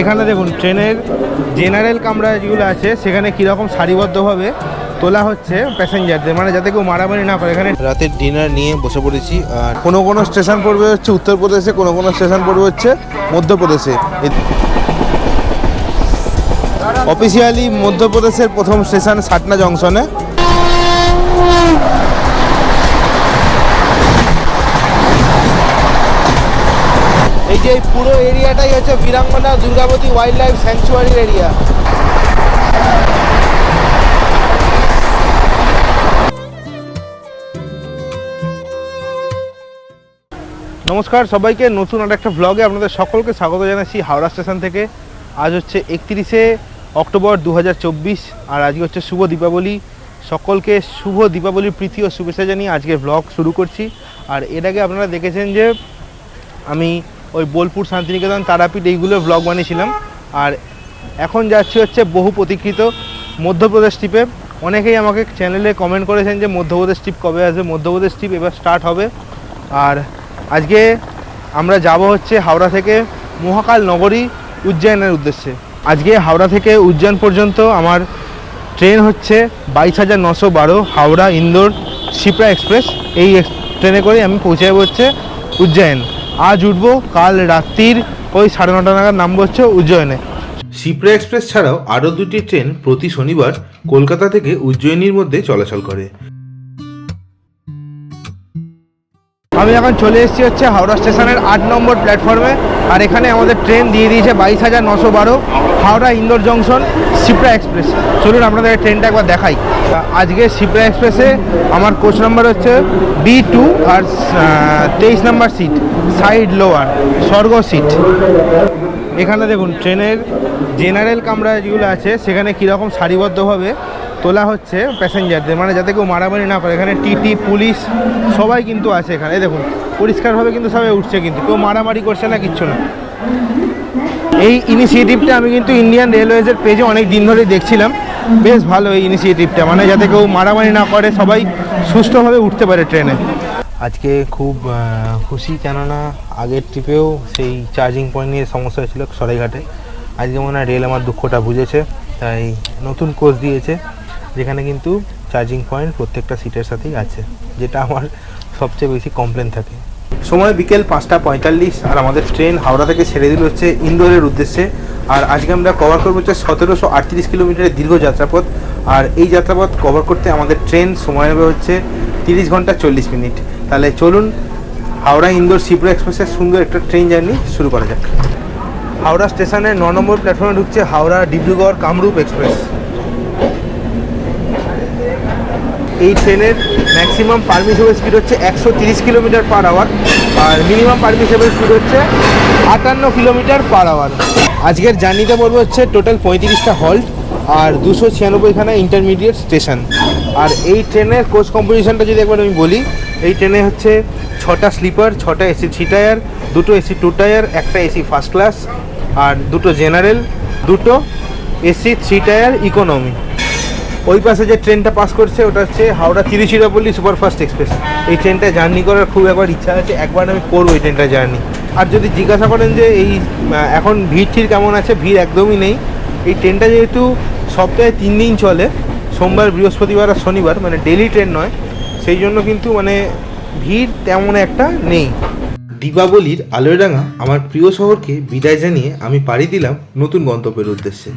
এখানে দেখুন, ট্রেনের জেনারেল কামরা যেগুলো আছে, সেখানে কীরকম সারিবদ্ধভাবে তোলা হচ্ছে প্যাসেঞ্জারদের মানে যাতে কেউ মারামারি না করে। এখানে রাতের ডিনার নিয়ে বসে পড়েছি। আর কোনো কোনো স্টেশন পড়বে হচ্ছে উত্তরপ্রদেশে, কোনো কোনো স্টেশন পড়বে হচ্ছে মধ্যপ্রদেশে। অফিসিয়ালি মধ্যপ্রদেশের প্রথম স্টেশন সাটনা জংশনে যে এই পুরো এরিয়াটাই হচ্ছে বীরাঙ্গনা দুর্গাবতী ওয়াইল্ড লাইফ স্যাংচুয়ারির এরিয়া। নমস্কার, সবাইকে নতুন আর একটা ব্লগে আপনাদের সকলকে স্বাগত জানাচ্ছি হাওড়া স্টেশন থেকে। আজ হচ্ছে একত্রিশে অক্টোবর দু হাজার চব্বিশ আর আজকে হচ্ছে শুভ দীপাবলি। সকলকে শুভ দীপাবলির প্রীতি ও শুভেচ্ছা জানিয়ে আজকে ব্লগ শুরু করছি। আর এর আগে আপনারা দেখেছেন যে আমি ওই বোলপুর শান্তিনিকেতন, তারাপীঠ এইগুলো ব্লগ বানিয়েছিলাম। আর এখন যাচ্ছি হচ্ছে বহু প্রতীক্ষিত মধ্যপ্রদেশ ট্রিপে অনেকেই আমাকে চ্যানেলে কমেন্ট করেছেন যে মধ্যপ্রদেশ ট্রিপ কবে আসবে? মধ্যপ্রদেশ ট্রিপ এবার স্টার্ট হবে। আর আজকে আমরা যাব হচ্ছে হাওড়া থেকে মহাকাল নগরী উজ্জয়নের উদ্দেশ্যে। আজকে হাওড়া থেকে উজ্জয়ন পর্যন্ত আমার ট্রেন হচ্ছে বাইশ হাজার নশো বারো হাওড়া ইন্দোর শিপ্রা এক্সপ্রেস। এই ট্রেনে করে আমি পৌঁছে যাব হচ্ছে উজ্জয়ন। আজ উঠবো, কাল রাত্রির ওই সাড়ে নটা নাগাদ নামবো হচ্ছে উজ্জয়নে। শিপ্রা এক্সপ্রেস ছাড়াও আরও দুটি ট্রেন প্রতি শনিবার কলকাতা থেকে উজ্জয়িনীর মধ্যে চলাচল করে। আমি এখন চলে এসেছি হচ্ছে হাওড়া স্টেশনের আট নম্বর প্ল্যাটফর্মে, আর এখানে আমাদের ট্রেন দিয়ে দিয়েছে বাইশ হাজার নশো বারো, হাওড়া ইন্দোর জংশন সিপ্রা এক্সপ্রেস। চলুন আপনাদের ট্রেনটা একবার দেখাই। আজকে সিপ্রা এক্সপ্রেসে আমার কোচ নাম্বার হচ্ছে বি টু আর তেইশ নাম্বার সিট সাইড লোয়ার স্বর্গ সিট এখানে দেখুন, ট্রেনের জেনারেল কামরা যেগুলো আছে, সেখানে কীরকম সারিবদ্ধভাবে তোলা হচ্ছে প্যাসেঞ্জারদের মানে যাতে কেউ মারামারি না করে। এখানে টিটি পুলিশ সবাই কিন্তু আছে এখানে। দেখুন, পরিষ্কারভাবে কিন্তু সবাই উঠছে কিন্তু। কেউ মারামারি করছে না, কিচ্ছু না। এই ইনিশিয়েটিভটা আমি কিন্তু ইন্ডিয়ান রেলওয়েজের পেজে অনেক দিন ধরেই দেখছিলাম। বেশ ভালো এই ইনিশিয়েটিভটা মানে যাতে কেউ মারামারি না করে, সবাই সুষ্ঠুভাবে উঠতে পারে ট্রেনে। আজকে খুব খুশি, কেননা আগের ট্রিপেও সেই চার্জিং পয়েন্ট নিয়ে সমস্যা হয়েছিল সরাইঘাটে। আজকে মনে হয় রেল আমার দুঃখটা বুঝেছে, তাই নতুন কোচ দিয়েছে। যেখানে কিন্তু চার্জিং পয়েন্ট প্রত্যেকটা সিটের সাথেই আছে, যেটা আমার সবচেয়ে বেশি কমপ্লেন থাকে। সময় বিকেল পাঁচটা পঁয়তাল্লিশ আর আমাদের ট্রেন হাওড়া থেকে ছেড়ে দিল হচ্ছে ইন্দোরের উদ্দেশ্যে। আর আজকে আমরা কভার করব হচ্ছে সতেরোশো আটত্রিশ কিলোমিটারের দীর্ঘ যাত্রাপথ। আর এই যাত্রাপথ কভার করতে আমাদের ট্রেন সময় হবে হচ্ছে তিরিশ ঘণ্টা চল্লিশ মিনিট। তাহলে চলুন, হাওড়া ইন্দোর শিপ্রা এক্সপ্রেসের সুন্দর একটা ট্রেন জার্নি শুরু করা যাক। হাওড়া স্টেশনের ন নম্বর প্ল্যাটফর্মে ঢুকছে হাওড়া ডিব্রুগড় কামরূপ এক্সপ্রেস এই ট্রেনের ম্যাক্সিমাম পারমিসেবল স্পিড হচ্ছে একশো তিরিশ কিলোমিটার পার আওয়ার আর মিনিমাম পারমিসেবল স্পিড হচ্ছে আটান্ন কিলোমিটার পার আওয়ার আজকের জার্নিতে পড়বে হচ্ছে টোটাল পঁয়ত্রিশটা হল্ট আর দুশো ছিয়ানব্বইখানা ইন্টারমিডিয়েট স্টেশন আর এই ট্রেনের কোচ কম্পোজিশনটা যদি একবার আমি বলি, এই ট্রেনে হচ্ছে ছটা স্লিপার ছটা এসি থ্রি টায়ার দুটো এসি টু টায়ার একটা এসি ফার্স্ট ক্লাস আর দুটো জেনারেল দুটো এসি থ্রি টায়ার ইকোনমি ওই পাশে যে ট্রেনটা পাস করছে, ওটা হচ্ছে হাওড়া তিরুচিরাপল্লী সুপারফাস্ট এক্সপ্রেস। এই ট্রেনটা জার্নি করার খুব একবার ইচ্ছা আছে, একবার আমি করব এই ট্রেনটা জার্নি আর যদি জিজ্ঞাসা করেন যে এই এখন ভিড় ঠিক কেমন আছে, ভিড় একদমই নেই। এই ট্রেনটা যেহেতু সপ্তাহে তিন দিন চলে, সোমবার, বৃহস্পতিবার আর শনিবার মানে ডেলি ট্রেন নয়, সেই জন্য কিন্তু মানে ভিড় তেমন একটা নেই। দীপাবলির আলোয়ডাঙ্গা আমার প্রিয় শহরকে বিদায় জানিয়ে আমি পাড়ি দিলাম নতুন গন্তব্যের উদ্দেশ্যে।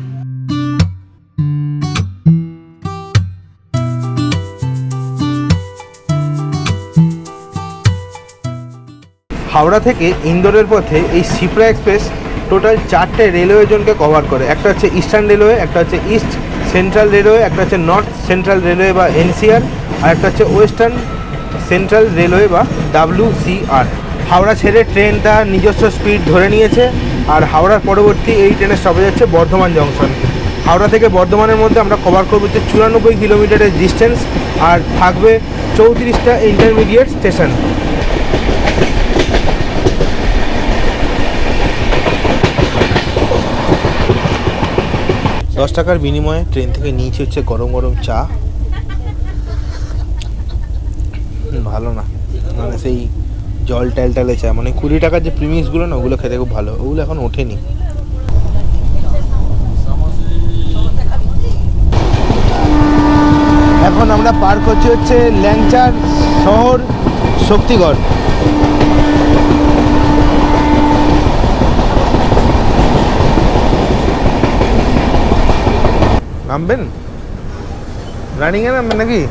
হাওড়া থেকে ইন্দোরের পথে এই সিপ্রা এক্সপ্রেস টোটাল চারটে রেলওয়ে জোনকে কভার করে। একটা হচ্ছে ইস্টার্ন রেলওয়ে একটা হচ্ছে ইস্ট সেন্ট্রাল রেলওয়ে একটা হচ্ছে নর্থ সেন্ট্রাল রেলওয়ে বা এনসিআর আর একটা হচ্ছে ওয়েস্টার্ন সেন্ট্রাল রেলওয়ে বা ডাব্লিউসিআর হাওড়া ছেড়ে ট্রেনটা নিজস্ব স্পিড ধরে নিয়েছে, আর হাওড়ার পরবর্তী এই ট্রেনের স্টপেজ হচ্ছে বর্ধমান জংশন হাওড়া থেকে বর্ধমানের মধ্যে আমরা কভার করব হচ্ছে চুরানব্বই কিলোমিটারের ডিস্টেন্স আর থাকবে চৌত্রিশটা ইন্টারমিডিয়েট স্টেশন দশ টাকার বিনিময়ে ট্রেন থেকে নিয়েছি হচ্ছে গরম গরম চা। ভালো না। মানে সেই জল ট্যালটালে চা। মানে কুড়ি টাকার যে প্রিমিক্সগুলো না, ওগুলো খেতে খুব ভালো। ওগুলো এখন ওঠেনি। এখন আমরা পার করছি হচ্ছে ল্যাংচার শহর শক্তিগড়। নামবেন? রানিংয়ে নামবেন নাকি?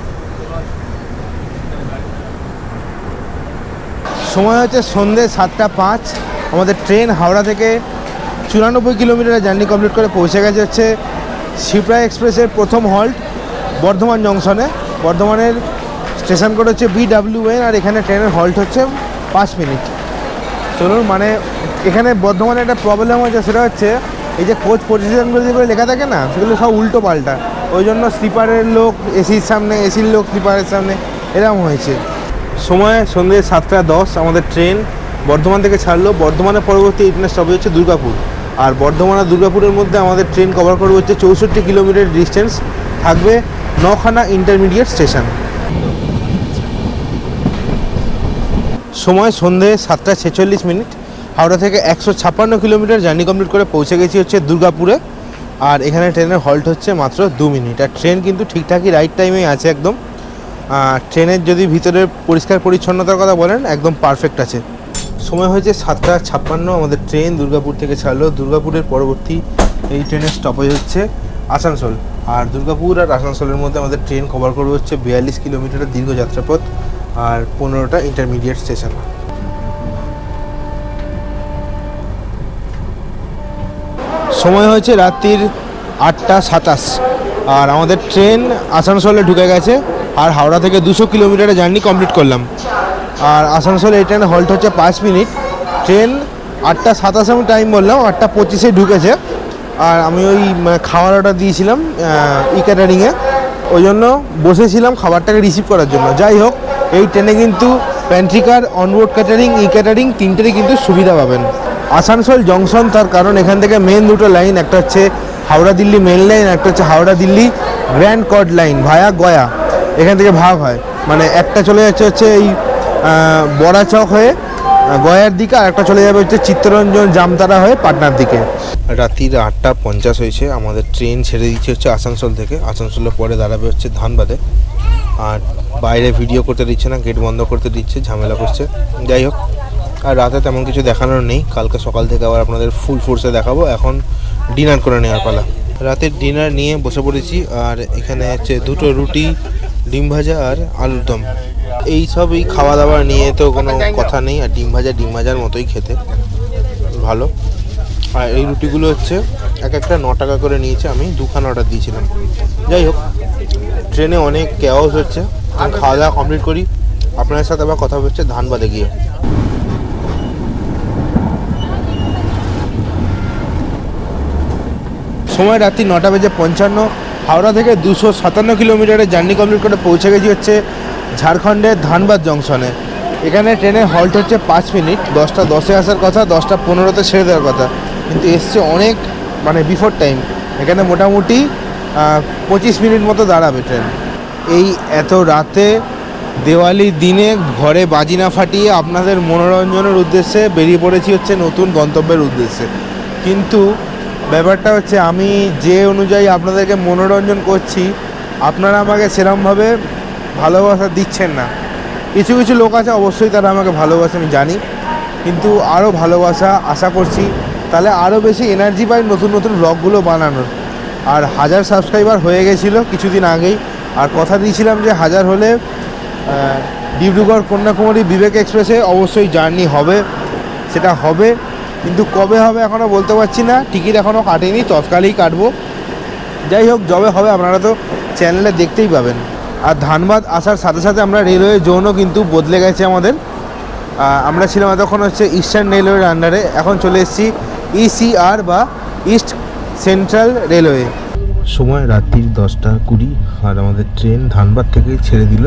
সময় হচ্ছে সন্ধে সাতটা পাঁচ। আমাদের ট্রেন হাওড়া থেকে চুরানব্বই কিলোমিটার জার্নি কমপ্লিট করে পৌঁছে গেছে হচ্ছে শিপ্রা এক্সপ্রেসের প্রথম হল্ট বর্ধমান জংশনে। বর্ধমানের স্টেশন কোড হচ্ছে বিডাব্লিউএন আর এখানে ট্রেনের হল্ট হচ্ছে পাঁচ মিনিট। চলুন মানে এখানে বর্ধমানে একটা প্রবলেম হচ্ছে, সেটা হচ্ছে এই যে কোচ পজিশনগুলো যেগুলো লেখা থাকে না, সেগুলো সব উল্টো পাল্টা। ওই জন্য স্লিপারের লোক, এসির সামনে, এসির লোক স্লিপারের সামনে এরকম হয়েছে। সময় সন্ধ্যে সাতটা দশ, আমাদের ট্রেন বর্ধমান থেকে ছাড়লো। বর্ধমানের পরবর্তী ট্রেনের স্টপেজ হচ্ছে দুর্গাপুর। আর বর্ধমান আর দুর্গাপুরের মধ্যে আমাদের ট্রেন কভার করবে হচ্ছে চৌষট্টি কিলোমিটার ডিস্টেন্স থাকবে নখানা ইন্টারমিডিয়েট স্টেশন সময় সন্ধে সাতটা ছেচল্লিশ মিনিট। হাওড়া থেকে একশো ছাপ্পান্ন কিলোমিটার জার্নি কমপ্লিট করে পৌঁছে গেছি হচ্ছে দুর্গাপুরে। আর এখানে ট্রেনের হল্ট হচ্ছে মাত্র দু মিনিট। আর ট্রেন কিন্তু ঠিকঠাকই রাইট টাইমেই আছে একদম। ট্রেনের যদি ভিতরে পরিষ্কার পরিচ্ছন্নতার কথা বলেন, একদম পারফেক্ট আছে। সময় হয়েছে সাতটা ছাপ্পান্ন, আমাদের ট্রেন দুর্গাপুর থেকে ছাড়লো। দুর্গাপুরের পরবর্তী এই ট্রেনের স্টপেজ হচ্ছে আসানসোল। আর দুর্গাপুর আর আসানসোলের মধ্যে আমাদের ট্রেন কভার করবে হচ্ছে বিয়াল্লিশ কিলোমিটারের দীর্ঘ যাত্রাপথ আর পনেরোটা ইন্টারমিডিয়েট স্টেশন সময় হয়েছে রাত্রির আটটা সাতাশ। আর আমাদের ট্রেন আসানসোলে ঢুকে গেছে, আর হাওড়া থেকে দুশো কিলোমিটারের জার্নি কমপ্লিট করলাম। আর আসানসোলে এই ট্রেনে হল্ট হচ্ছে পাঁচ মিনিট। ট্রেন আটটা সাতাশে আমি টাইম বললাম, আটটা পঁচিশে ঢুকেছে। আর আমি ওই মানে খাওয়ার অর্ডার দিয়েছিলাম ই ক্যাটারিংয়ে ওই জন্য বসেছিলাম খাবারটাকে রিসিভ করার জন্য। যাই হোক, এই ট্রেনে কিন্তু pantry car onboard catering e catering তিনটেরই কিন্তু সুবিধা পাবেন। আসানসোল জংশন, তার কারণ এখান থেকে মেন দুটো লাইন একটা হচ্ছে হাওড়া দিল্লি মেন লাইন একটা হচ্ছে হাওড়া দিল্লি গ্র্যান্ড কড লাইন ভায়া গয়া। এখান থেকে ভাগ হয়। মানে একটা চলে যাচ্ছে হচ্ছে এই বড়াচক হয়ে গয়ার দিকে, আর একটা চলে যাবে হচ্ছে চিত্তরঞ্জন জামতারা হয়ে পাটনার দিকে। রাত্রির আটটা পঞ্চাশ হয়েছে, আমাদের ট্রেন ছেড়ে দিচ্ছে হচ্ছে আসানসোল থেকে। আসানসোলের পরে দাঁড়াবে হচ্ছে ধানবাদে। আর বাইরে ভিডিও করতে দিচ্ছে না গেট বন্ধ করতে দিচ্ছে, ঝামেলা করছে। যাই হোক আর রাতে তেমন কিছু দেখানোর নেই। কালকে সকাল থেকে আবার আপনাদের ফুল ফোর্সে দেখাবো। এখন ডিনার করে নেওয়ার পালা। রাতের ডিনার নিয়ে বসে পড়েছি, আর এখানে হচ্ছে দুটো রুটি, ডিম ভাজা আর আলুর দম। এই সবই খাওয়া দাওয়া নিয়ে তো কোনো কথা নেই, আর ডিম ভাজা ডিম ভাজার মতোই খেতে। ভালো। আর এই রুটিগুলো হচ্ছে এক একটা ন টাকা করে নিয়েছে আমি, দুখানা অর্ডার দিয়েছিলাম। যাই হোক ট্রেনে অনেক ক্যাওস হচ্ছে। খাওয়া দাওয়া কমপ্লিট করি। আপনাদের সাথে আবার কথা হচ্ছে ধানবাদে গিয়ে। সময় রাত্রি নটা বেজে পঞ্চান্ন, হাওড়া থেকে দুশো সাতান্ন কিলোমিটারের জার্নি কমপ্লিট করে পৌঁছে গেছি হচ্ছে ঝাড়খণ্ডের ধানবাদ জংশনে। এখানে ট্রেনের হল্ট হচ্ছে পাঁচ মিনিট, দশটা দশে আসার কথা, দশটা পনেরোতে ছেড়ে দেওয়ার কথা। কিন্তু এসছে অনেক মানে বিফোর টাইম এখানে মোটামুটি পঁচিশ মিনিট মতো দাঁড়াবে ট্রেন। এই এত রাতে দেওয়ালির দিনে ঘরে বাজি না ফাটিয়ে আপনাদের মনোরঞ্জনের উদ্দেশ্যে বেরিয়ে পড়েছি হচ্ছে নতুন গন্তব্যের উদ্দেশ্যে। কিন্তু ব্যাপারটা হচ্ছে আমি যে অনুযায়ী আপনাদেরকে মনোরঞ্জন করছি, আপনারা আমাকে সেরমভাবে ভালোবাসা দিচ্ছেন না। কিছু কিছু লোক আছে, অবশ্যই তারা আমাকে ভালোবাসে, আমি জানি। কিন্তু আরও ভালোবাসা আশা করছি, তাহলে আরও বেশি এনার্জি পাই নতুন নতুন ব্লগগুলো বানানোর। আর হাজার সাবস্ক্রাইবার হয়ে গেছিল কিছুদিন আগেই। আর কথা দিয়েছিলাম যে হাজার হলে ডিব্রুগড় কন্যাকুমারী বিবেক এক্সপ্রেসে অবশ্যই জার্নি হবে। সেটা হবে। কিন্তু কবে হবে এখনও বলতে পারছি না। টিকিট এখনও কাটেনি, তৎকালেই কাটবো। যাই হোক, যবে হবে আপনারা তো চ্যানেলে দেখতেই পাবেন। আর ধানবাদ আসার সাথে সাথে আমরা রেলওয়ে জোনও কিন্তু বদলে গেছে আমাদের। আমরা ছিলাম এতক্ষণ হচ্ছে ইস্টার্ন রেলওয়ের আন্ডারে এখন চলে এসেছি ইসিআর বা ইস্ট সেন্ট্রাল রেলওয়ে সময় রাত্রির দশটা কুড়ি, আর আমাদের ট্রেন ধানবাদ থেকে ছেড়ে দিল।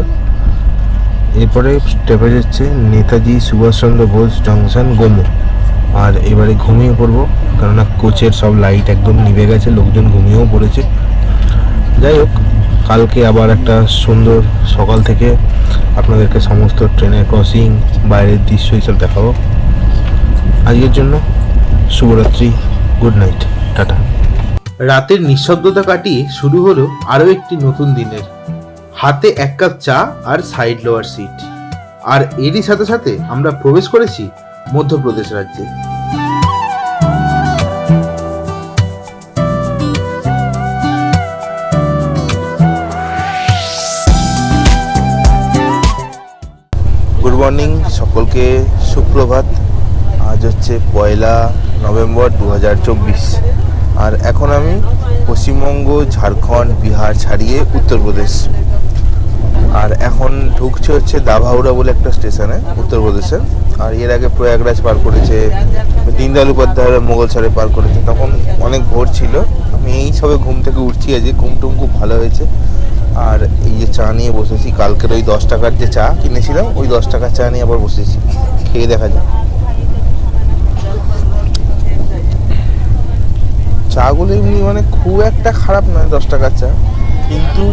এরপরে স্টেপেজ হচ্ছে নেতাজি সুভাষচন্দ্র বোস জংশন গোমো আর এবারে ঘুমিয়ে পড়ব, কেননা কোচের সব লাইট একদম নিভে গেছে, লোকজন ঘুমিয়েও পড়েছে। যাই হোক, কালকে আবার একটা সুন্দর সকাল থেকে আপনাদেরকে সমস্ত ট্রেনের ক্রসিং বাইরের দৃশ্য হিসেবে দেখাবো। আজকের জন্য শুভরাত্রি গুড নাইট টাটা। রাতের নিঃশব্দতা কাটিয়ে শুরু হলো আরও একটি নতুন দিনের। হাতে এক কাপ চা আর সাইড লোয়ার সিট আর এরই সাথে সাথে আমরা প্রবেশ করেছি মধ্যপ্রদেশ রাজ্যে। গুড মর্নিং সকলকে। সুপ্রভাত। আজ হচ্ছে পয়লা নভেম্বর দু হাজার চব্বিশ। আর এখন আমি পশ্চিমবঙ্গ, ঝাড়খণ্ড, বিহার ছাড়িয়ে উত্তরপ্রদেশ। আর এখন ঢুকছে হচ্ছে দাভাউড়া বলে একটা স্টেশনে, উত্তরপ্রদেশে। আর এর আগে প্রয়াগরাজ পার করেছে, দীনদয়াল উপাধ্যায়ের মোগলসরে পার করেছে, তখন অনেক ভোর ছিল। আমি এই সবে ঘুম থেকে উঠছি, আজকে ঘুম টুম খুব ভালো হয়েছে। আর এই যে চা নিয়ে বসেছি, কালকের ওই দশ টাকার যে চা কিনেছিলাম, ওই দশ টাকার চা নিয়ে আবার বসেছি। খেয়ে দেখা যাক। চাগুলো এমনি মানে খুব একটা খারাপ নয়, দশ টাকার চা। কিন্তু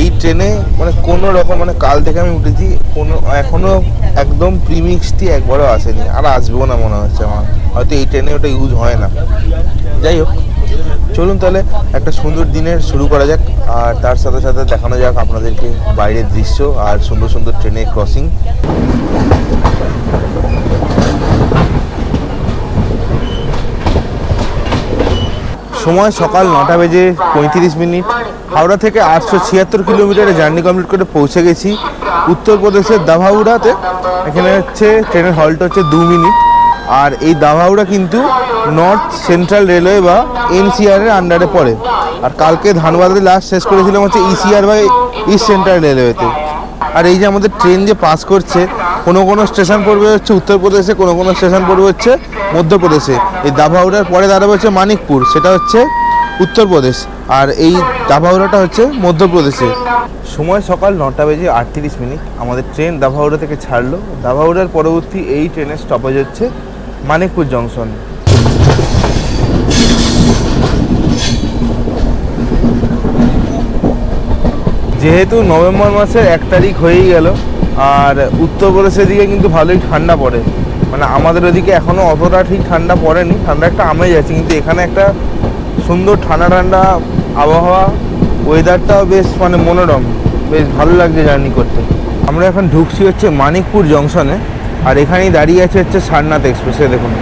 এই ট্রেনে মানে কোনো রকম মানে কাল থেকে আমি উঠেছি, কোনো, এখনও একদম প্রিমিক্সটি একবারও আসেনি। আর আসবেও না মনে হচ্ছে আমার। হয়তো এই ট্রেনে ওটা ইউজ হয় না। যাই হোক, চলুন তাহলে একটা সুন্দর দিনের শুরু করা যাক। আর তার সাথে সাথে দেখানো যাক আপনাদেরকে বাইরের দৃশ্য আর সুন্দর সুন্দর ট্রেনের ক্রসিং সময় সকাল নটা বেজে পঁয়ত্রিশ মিনিট। হাওড়া থেকে আটশো ছিয়াত্তর কিলোমিটারের জার্নি কমপ্লিট করে পৌঁছে গেছি। উত্তরপ্রদেশের দাভাউড়াতে। এখানে হচ্ছে ট্রেনের হল্ট হচ্ছে দু মিনিট। আর এই দাভাউড়া কিন্তু নর্থ সেন্ট্রাল রেলওয়ে বা এনসিআর এর আন্ডারে পড়ে। আর কালকে ধানবাদে লাস্ট শেষ করেছিলাম হচ্ছে ইসিআর বা ইস্ট সেন্ট্রাল রেলওয়েতে। আর এই যে আমাদের ট্রেন যে পাস করছে, কোনো কোনো স্টেশন পড়বে হচ্ছে উত্তরপ্রদেশে, কোনো কোনো স্টেশন পড়বে হচ্ছে মধ্যপ্রদেশে। এই দাভাউড়ার পরে দাঁড়াবে হচ্ছে মানিকপুর। সেটা হচ্ছে উত্তরপ্রদেশ। আর এই দাভাউড়াটা হচ্ছে মধ্যপ্রদেশে। সময় সকাল নটা বেজে আটত্রিশ মিনিট। আমাদের ট্রেন দাভাউড়া থেকে ছাড়লো। দাভাউড়ার পরবর্তী এই ট্রেনের স্টপেজ হচ্ছে মানিকপুর জংশন যেহেতু নভেম্বর মাসের এক তারিখ হয়েই গেল, আর উত্তরপ্রদেশের দিকে কিন্তু ভালোই ঠান্ডা পড়ে। মানে আমাদের ওদিকে এখনও অতটা ঠিক ঠান্ডা পড়েনি। ঠান্ডা একটা আমেজ আছে কিন্তু এখানে একটা সুন্দর ঠান্ডা ঠান্ডা আবহাওয়া ওয়েদারটাও বেশ মানে মনোরম বেশ ভালো লাগছে জার্নি করতে। আমরা এখন ঢুকছি হচ্ছে মানিকপুর জংশনে আর এখানেই দাঁড়িয়ে আছে হচ্ছে সারনাথ এক্সপ্রেসে দেখুন।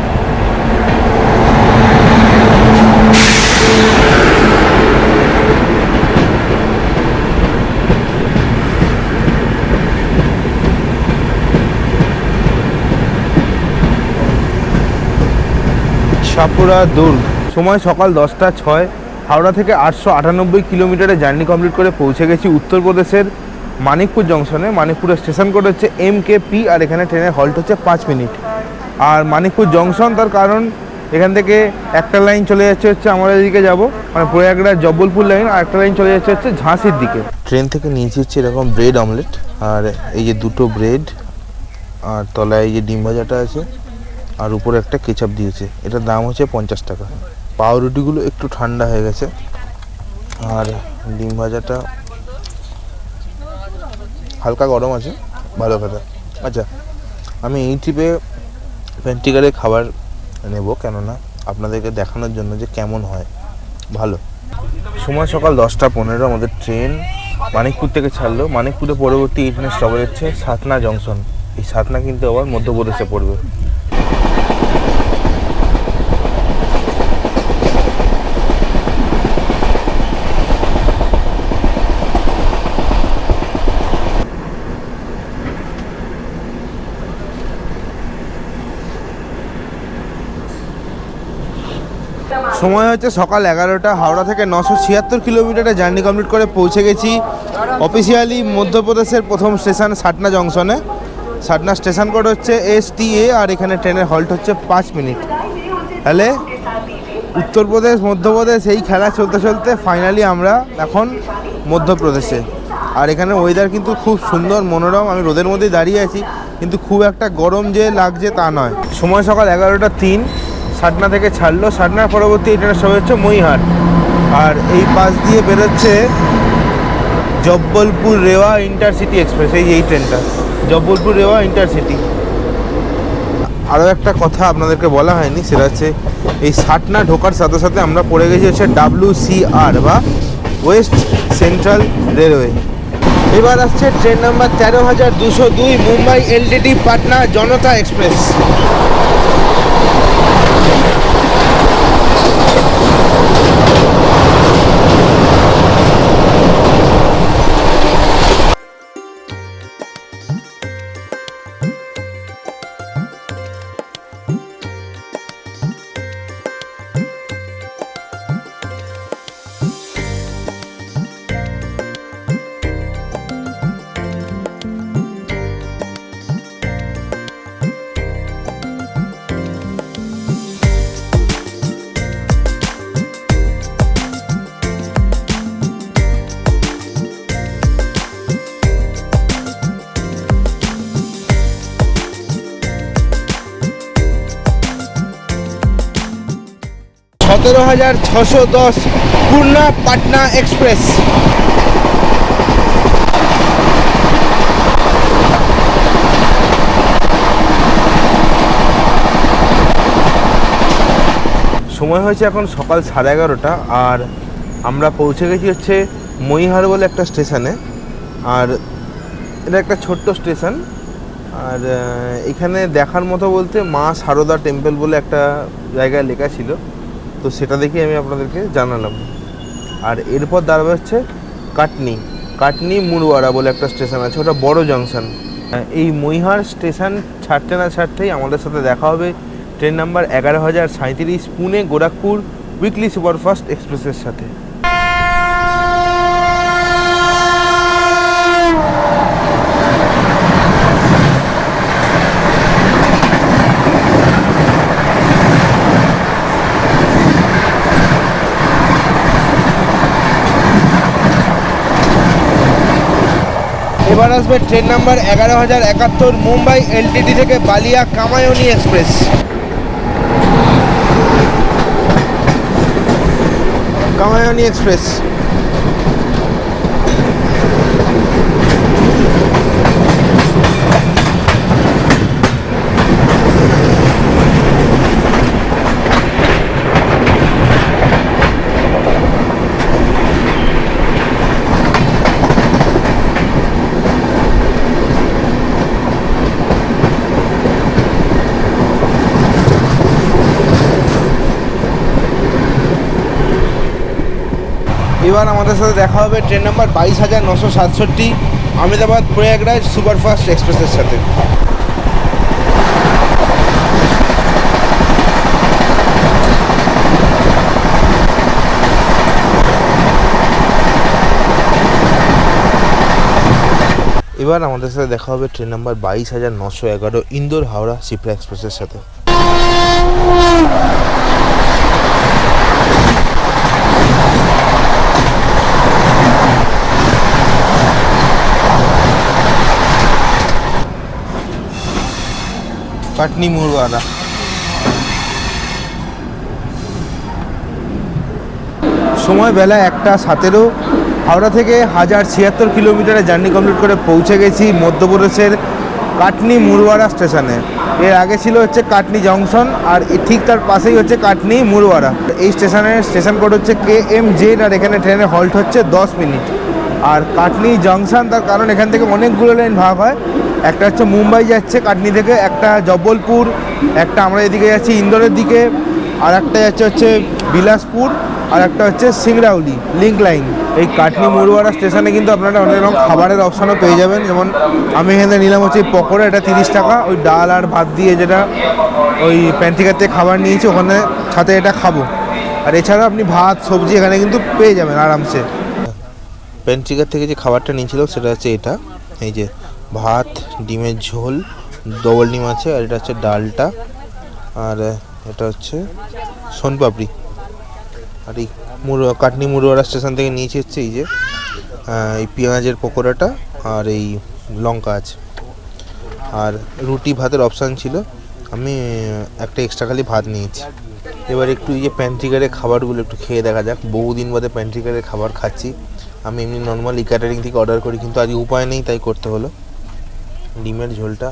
সাপুরা দুর্গ। সময় সকাল দশটা ছয়, হাওড়া থেকে আটশো আটানব্বই কিলোমিটারে জার্নি কমপ্লিট করে পৌঁছে গেছি উত্তরপ্রদেশের মানিকপুর জংশনে। মানিকপুরের স্টেশন কোড হচ্ছে এম কে পি আর এখানে ট্রেনের হল্ট হচ্ছে পাঁচ মিনিট। আর মানিকপুর জংশন তার কারণ এখান থেকে একটা লাইন চলে যাচ্ছে হচ্ছে আমাদের দিকে যাব মানে প্রয়াগরাজ জব্বলপুর লাইন, আর একটা লাইন চলে যাচ্ছে হচ্ছে ঝাঁসির দিকে। ট্রেন থেকে নিয়েছি হচ্ছে এরকম ব্রেড অমলেট, আর এই যে দুটো ব্রেড, আর তলায় এই যে ডিম ভাজাটা আছে, আর উপরে একটা কেচাপ দিয়েছে। এটার দাম হচ্ছে পঞ্চাশ টাকা। পাউরুটিগুলো একটু ঠান্ডা হয়ে গেছে। আর ডিম ভাজাটা হালকা গরম আছে, ভালো কথা আচ্ছা আমি এই ট্রিপে প্যান্টিকারে খাবার নেব, কেননা আপনাদেরকে দেখানোর জন্য যে কেমন হয়। ভালো। সময় সকাল দশটা পনেরো, আমাদের ট্রেন মানিকপুর থেকে ছাড়লো। মানিকপুরে পরবর্তী ট্রেনের স্টপেজ হচ্ছে সাতনা জংশন এই সাতনা কিন্তু আবার মধ্যপ্রদেশে পড়বে। সময় হচ্ছে সকাল এগারোটা, হাওড়া থেকে নশো ছিয়াত্তর কিলোমিটারের জার্নি কমপ্লিট করে পৌঁছে গেছি। অফিসিয়ালি মধ্যপ্রদেশের প্রথম স্টেশন সাটনা জংশনে। সাটনা স্টেশন কোড হচ্ছে এস টি এ আর এখানে ট্রেনের হল্ট হচ্ছে পাঁচ মিনিট। তাহলে উত্তরপ্রদেশ, মধ্যপ্রদেশ এই খেলা চলতে চলতে ফাইনালি আমরা এখন মধ্যপ্রদেশে। আর এখানে ওয়েদার কিন্তু খুব সুন্দর, মনোরম, আমি রোদের মধ্যেই দাঁড়িয়ে আছি। কিন্তু খুব একটা গরম যে লাগছে তা নয়। সময় সকাল এগারোটা তিন। সাটনা থেকে ছাড়লো। সাটনার পরবর্তী সময় হচ্ছে মহিহাট আর এই পাশ দিয়ে বেরোচ্ছে জব্বলপুর রেওয়া ইন্টারসিটি এক্সপ্রেস, এই এই ট্রেনটা। জব্বলপুর রেওয়া ইন্টারসিটি। আরও একটা কথা আপনাদেরকে বলা হয়নি, সেটা হচ্ছে এই সাটনা ঢোকার সাথে সাথে আমরা পড়ে গেছি হচ্ছে ডাব্লিউ সিআর বা ওয়েস্ট সেন্ট্রাল রেলওয়ে। এবার আসছে ট্রেন নাম্বার তেরো হাজার দুশো দুই, মুম্বাই এলটিটি পাটনা জনতা এক্সপ্রেস। সতেরো হাজার ছশো দশ পূর্ণা পাটনা এক্সপ্রেস। সময় হয়েছে এখন সকাল সাড়ে এগারোটা, আর আমরা পৌঁছে গেছি হচ্ছে মহিহার বলে একটা স্টেশনে। আর এটা একটা ছোট্ট স্টেশন, আর এখানে দেখার মতো বলতে মা সারদা টেম্পল বলে একটা জায়গায় লেখা ছিল। তো সেটা দেখে আমি আপনাদেরকে জানালাম। আর এরপর দাঁড়াবে হচ্ছে কাটনি। কাটনি মুরওয়ারা বলে একটা স্টেশন আছে, ওটা বড় জংশন। এই মৈহার স্টেশন ছাড়তে না ছাড়তেই আমাদের সাথে দেখা হবে ট্রেন নাম্বার এগারো হাজার সাঁত্রিশ পুনে, গোরাখপুর, উইকলি সুপারফাস্ট এক্সপ্রেসের সাথে। এবার আসবে ট্রেন নাম্বার এগারো হাজার একাত্তর মুম্বাই এলটিটি থেকে বালিয়া কামায়নি এক্সপ্রেস। কামায়নি এক্সপ্রেস। এবার আমাদের সাথে দেখা হবে ট্রেন নাম্বার বাইশ হাজার নশো সাতষট্টি, আহমেদাবাদ প্রয়াগরাজ সুপারফাস্ট এক্সপ্রেসের সাথে। এবার আমাদের সাথে দেখা হবে ট্রেন নাম্বার বাইশ হাজার নশো এগারো, ইন্দোর হাওড়া সিপ্রা এক্সপ্রেসের সাথে। কাটনি মুরওয়ারা সময় বেলা একটা সতেরো, হাওড়া থেকে হাজার ছিয়াত্তর কিলোমিটারের জার্নি কমপ্লিট করে পৌঁছে গেছি মধ্যপ্রদেশের কাটনি মুরওয়ারা স্টেশনে। এর আগে ছিল হচ্ছে কাটনি জংশন আর ঠিক তার পাশেই হচ্ছে কাটনি মুরওয়ারা। এই স্টেশনের স্টেশন কোড হচ্ছে কে এম জেড আর এখানে ট্রেনের হল্ট হচ্ছে দশ মিনিট। আর কাটনি জংশন তার কারণ এখান থেকে অনেকগুলো লাইন ভাগ হয়। একটা হচ্ছে মুম্বাই যাচ্ছে কাটনি থেকে, একটা জব্বলপুর একটা আমরা এদিকে যাচ্ছি ইন্দোরের দিকে, আর একটা যাচ্ছে হচ্ছে বিলাসপুর, আর একটা হচ্ছে সিংরাউলি লিঙ্ক লাইন এই কাটনি মুরুয়ারা স্টেশনে কিন্তু আপনারা অনেক রকম খাবারের অপশানও পেয়ে যাবেন। যেমন আমি এখানে নিলাম হচ্ছে পকোড়া, এটা তিরিশ টাকা। ওই ডাল আর ভাত দিয়ে যেটা ওই প্যান্টিকার থেকে খাবার নিয়েছি, ওখানে সাথে এটা খাব। আর এছাড়াও আপনি ভাত, সবজি এখানে কিন্তু পেয়ে যাবেন আরামসে। প্যান্ট্রিকার থেকে যে খাবারটা নিয়েছিল, সেটা হচ্ছে এটা। এই যে ভাত, ডিমের ঝোল, ডবল ডিম আছে আর এটা হচ্ছে ডালটা আর এটা হচ্ছে সোনপাপড়ি আর এই মুড়ো কাটনি মুড়োয়ারা স্টেশন থেকে নিয়েছি হচ্ছে এই যে এই পেঁয়াজের পকোড়াটা আর এই লঙ্কা আছে। আর রুটি ভাতের অপশান ছিল, আমি একটা এক্সট্রা খালি ভাত নিয়েছি। এবার একটু এই যে প্যান্ট্রিকারের খাবারগুলো একটু খেয়ে দেখা যাক, বহুদিন বাদে প্যান্ট্রিকারের খাবার খাচ্ছি। আমি এমনি নর্মালি ক্যাটারিং থেকে অর্ডার করি, কিন্তু আজ উপায় নেই, তাই করতে হলো। ডিমের ঝোলটা।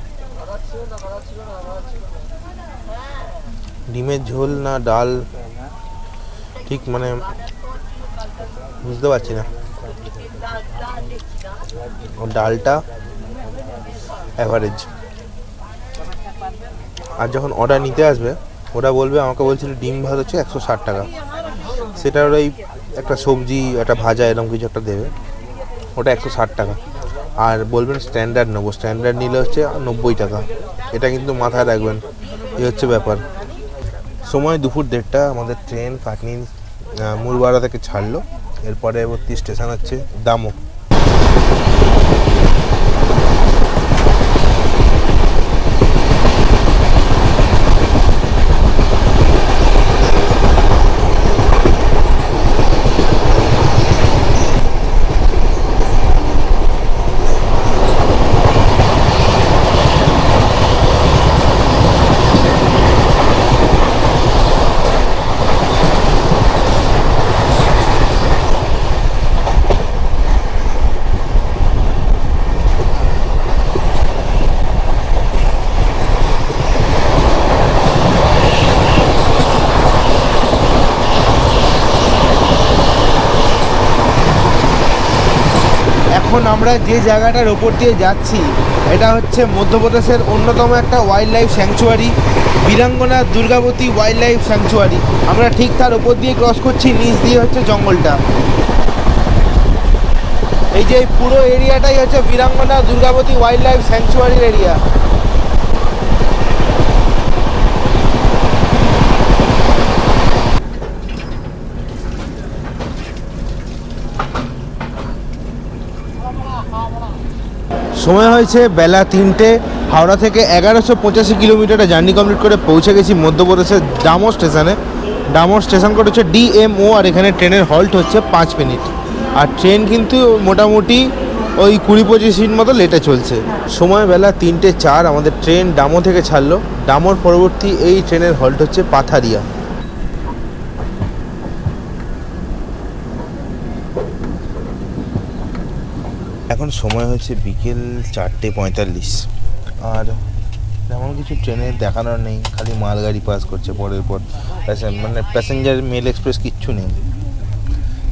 ডিমের ঝোল না ডাল, ঠিক মানে বুঝতে পারছি না। ডালটা অ্যাভারেজ আর যখন অর্ডার নিতে আসবে, ওরা বলবে, আমাকে বলছিল ডিম ভাত হচ্ছে একশো ষাট টাকা। সেটার ওই একটা সবজি, একটা ভাজা, এরকম কিছু একটা দেবে। ওটা একশো ষাট টাকা। আর বলবেন স্ট্যান্ডার্ড নেব। স্ট্যান্ডার্ড নিলে হচ্ছে নব্বই টাকা। এটা কিন্তু মাথায় রাখবেন। এই হচ্ছে ব্যাপার। সময় দুপুর দেড়টা, আমাদের ট্রেন কাটনি মুরবাড়া থেকে ছাড়লো। এরপরে পরবর্তী স্টেশন হচ্ছে দামো এখন আমরা যে জায়গাটার ওপর দিয়ে যাচ্ছি, এটা হচ্ছে মধ্যপ্রদেশের অন্যতম একটা wildlife sanctuary Veerangana Durgavati wildlife sanctuary আমরা ঠিক তার ওপর দিয়ে ক্রস করছি, নিচ দিয়ে হচ্ছে জঙ্গলটা। এই যে পুরো এরিয়াটাই হচ্ছে বীরাঙ্গনা দুর্গাবতী ওয়াইল্ড লাইফ স্যাংচুয়ারির এরিয়া সময় হয়েছে বেলা তিনটে, হাওড়া থেকে এগারোশো পঁচাশি কিলোমিটারে জার্নি কমপ্লিট করে পৌঁছে গেছি মধ্যপ্রদেশের ডামো স্টেশনে। ডামো স্টেশন কোড হচ্ছে ডিএমও আর এখানে ট্রেনের হল্ট হচ্ছে পাঁচ মিনিট। আর ট্রেন কিন্তু মোটামুটি ওই কুড়ি পঁচিশ মিনিট মতো লেটে চলছে। সময় বেলা তিনটে চার আমাদের ট্রেন ডামো থেকে ছাড়লো। ডামোর পরবর্তী এই ট্রেনের হল্ট হচ্ছে পাথারিয়া। এখন সময় হচ্ছে বিকেল চারটে পঁয়তাল্লিশ। আর তেমন কিছু ট্রেনে দেখানোর নেই, খালি মালগাড়ি পাস করছে পরের পর। মানে প্যাসেঞ্জার মেল এক্সপ্রেস কিচ্ছু নেই।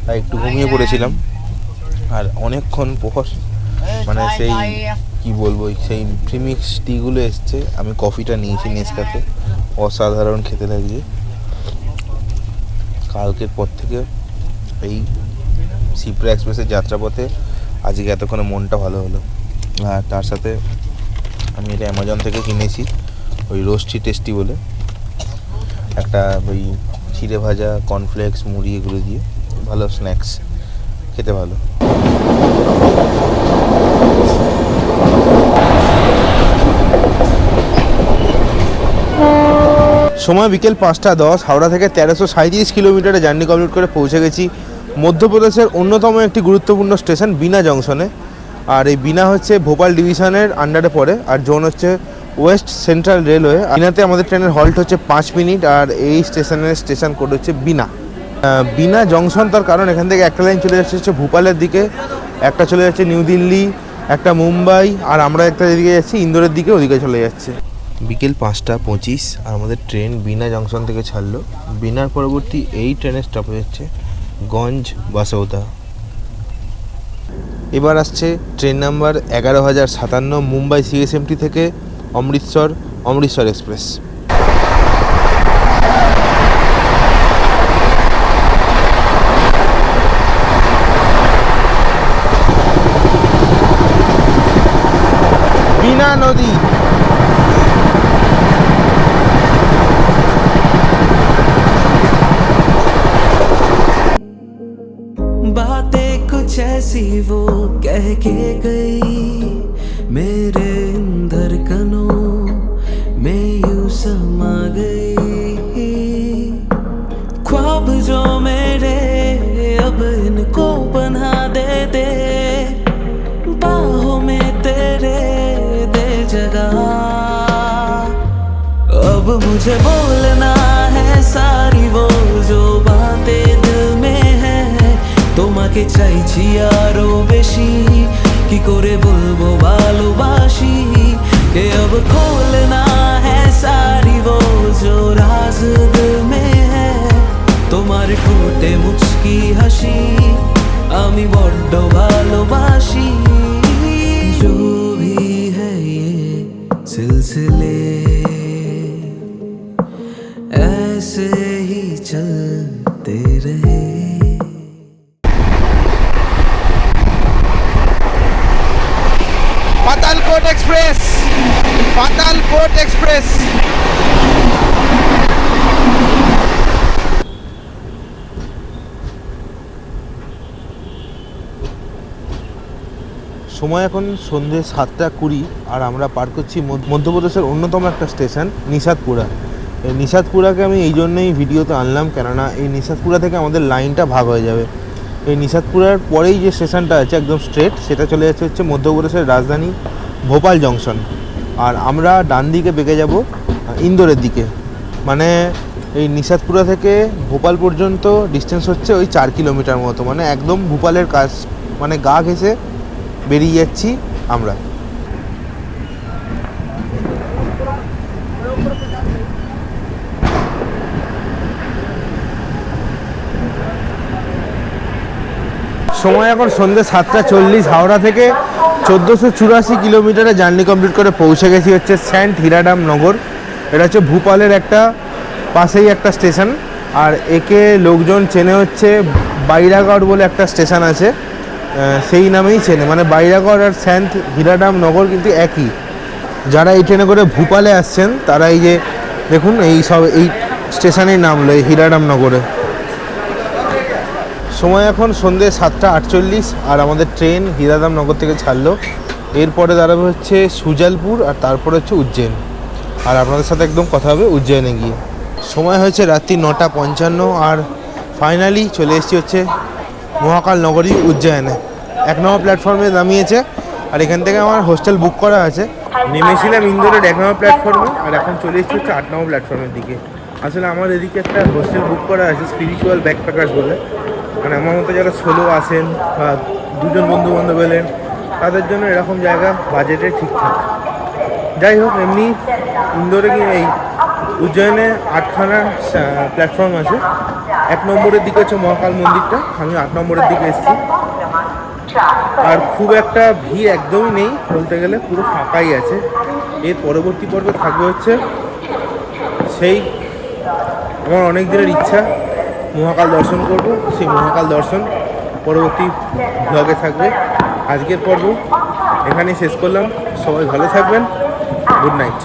তাই একটু ঘুমিয়ে পড়েছিলাম। আর অনেকক্ষণ পর মানে সেই কি বলব, সেই প্রিমিক্স টিগুলো এসছে, আমি কফিটা নিয়েছি নেসক্যাফে অসাধারণ খেতে লাগছে। কালকের পর থেকে এই সিপ্রা এক্সপ্রেসের যাত্রাপথে আজকে এতক্ষণে মনটা ভালো হলো। আর তার সাথে আমি এটা অ্যামাজন থেকে কিনেছি, ওই রোস্টি টেস্টি বলে। একটা ওই চিড়ে ভাজা কর্নফ্লেক্স মুড়ি এগুলো দিয়ে ভালো স্ন্যাক্স খেতে ভালো। সময় বিকেল পাঁচটা দশ, হাওড়া থেকে তেরোশো সাঁইত্রিশ কিলোমিটারে জার্নি কমপ্লিট করে পৌঁছে গেছি মধ্যপ্রদেশের অন্যতম একটি গুরুত্বপূর্ণ স্টেশন বিনা জংশনে। আর এই বিনা হচ্ছে ভোপাল ডিভিশনের আন্ডারে পড়ে, আর জোন হচ্ছে ওয়েস্ট সেন্ট্রাল রেলওয়ে। বিনাতে আমাদের ট্রেনের হল্ট হচ্ছে পাঁচ মিনিট, আর এই স্টেশনের স্টেশন কোড হচ্ছে বিনা। বিনা জংশন তার কারণ, এখান থেকে একটা লাইন চলে যাচ্ছে হচ্ছে ভোপালের দিকে, একটা চলে যাচ্ছে নিউ দিল্লি, একটা মুম্বাই, আর আমরা একটা এদিকে যাচ্ছি ইন্দোরের দিকে, ওদিকে চলে যাচ্ছে। বিকেল পাঁচটা পঁচিশ, আর আমাদের ট্রেন বিনা জংশন থেকে ছাড়লো। বিনার পরবর্তী এই ট্রেনের স্টপেজ হচ্ছে গঞ্জ, বাসৌদা। এবার আসছে ট্রেন নাম্বার এগারো হাজার সাতান্ন মুম্বাই সিএসএমটি থেকে অমৃতসর অমৃতসর এক্সপ্রেস। বিনা নদী। ऐसी वो कह के गई, मेरे धड़कनों में यू समा गई। ख्वाब जो मेरे अब इनको बना दे दे। बाहों में तेरे दे जगह अब मुझे बोलना পেয়েছি আরও বেশি। কি করে বলব ভালোবাসি? কে অব খোলনা হ্যাঁ সারি ও রাজ মে হ্যাঁ। তোমার ফুটে মুচকি হাসি, আমি বড্ড ভালোবাসি। পাতালকোট এক্সপ্রেস পাতালকোট এক্সপ্রেস সময় এখন সন্ধে সাতটা কুড়ি আর আমরা পার করছি মধ্যপ্রদেশের অন্যতম একটা স্টেশন, নিষাদপুরা। এই নিষাদপুরাকে আমি এই জন্যই ভিডিওতে আনলাম, কেননা এই নিষাদপুরা থেকে আমাদের লাইনটা ভাগ হয়ে যাবে। এই নিষাদপুরার পরেই যে স্টেশনটা আছে একদম স্ট্রেট, সেটা চলে যাচ্ছে হচ্ছে মধ্যপ্রদেশের রাজধানী ভোপাল জংশন। আর আমরা ডান দিকে বেঁকে যাব, ইন্দোরের দিকে। মানে এই নিশাদপুরা থেকে ভোপাল পর্যন্ত ডিস্টেন্স হচ্ছে ওই চার কিলোমিটার মতো। মানে একদম ভোপালের কাজ মানে গা ঘেসে বেরিয়ে যাচ্ছি আমরা। সময় এখন সন্ধ্যে সাতটা চল্লিশ, হাওড়া থেকে চোদ্দোশো চুরাশি কিলোমিটারে জার্নি কমপ্লিট করে পৌঁছে গেছি হচ্ছে স্যান্ট হিরাডাম নগর। এটা হচ্ছে ভূপালের একটা পাশেই একটা স্টেশন। আর একে লোকজন চেনে হচ্ছে বাইরাগড় বলে একটা স্টেশন আছে। সেই নামেই চেনে। মানে বাইরাগড় আর স্যান্ট হিরাডাম নগর কিন্তু একই। যারা এই ট্রেনে করে ভূপালে আসছেন, তারা এই যে দেখুন, এই সব, এই স্টেশনেই নামলো এই হিরাডাম নগরে। সময় এখন সন্ধ্যে সাতটা আটচল্লিশ, আর আমাদের ট্রেন হিরাদাম নগর থেকে ছাড়লো। এরপরে দাঁড়াবে হচ্ছে সুজালপুর, আর তারপরে হচ্ছে উজ্জয়ন। আর আপনাদের সাথে একদম কথা হবে উজ্জয়নে গিয়ে সময় হয়েছে রাত্রি নটা পঞ্চান্ন, আর ফাইনালি চলে এসেছি হচ্ছে মহাকাল নগরী উজ্জয়নে। এক নম্বর প্ল্যাটফর্মে নামিয়েছে, আর এখান থেকে আমার হোস্টেল বুক করা আছে। নেমেছিলাম ইন্দোরের এক নম্বর প্ল্যাটফর্মে আর এখন চলে এসেছি হচ্ছে আট নম্বর প্ল্যাটফর্মের দিকে। আসলে আমার এদিকে একটা হোস্টেল বুক করা আছে স্পিরিচুয়াল ব্যাকপ্যাকার্স বলে। মানে আমার মতো যারা সোলো আসেন বা দুজন বন্ধু বান্ধব এলেন, তাদের জন্য এরকম জায়গা বাজেটে ঠিকঠাক যাই হোক, এমনি ইন্দোরে গিয়ে এই উজ্জয়নে আটখানা প্ল্যাটফর্ম আছে। এক নম্বরের দিকে হচ্ছে মহাকাল মন্দিরটা, আমি আট নম্বরের দিকে এসেছি। আর খুব একটা ভিড় একদমই নেই, বলতে গেলে পুরো ফাঁকাই আছে। এর পরবর্তী পর্বে থাকবে হচ্ছে সেই, আমার অনেক দিনের ইচ্ছা। মহাকাল দর্শন করব, সেই মহাকাল দর্শন পরবর্তী ব্লগে থাকবে। আজকের পর্ব এখানেই শেষ করলাম। সবাই ভালো থাকবেন। Good night.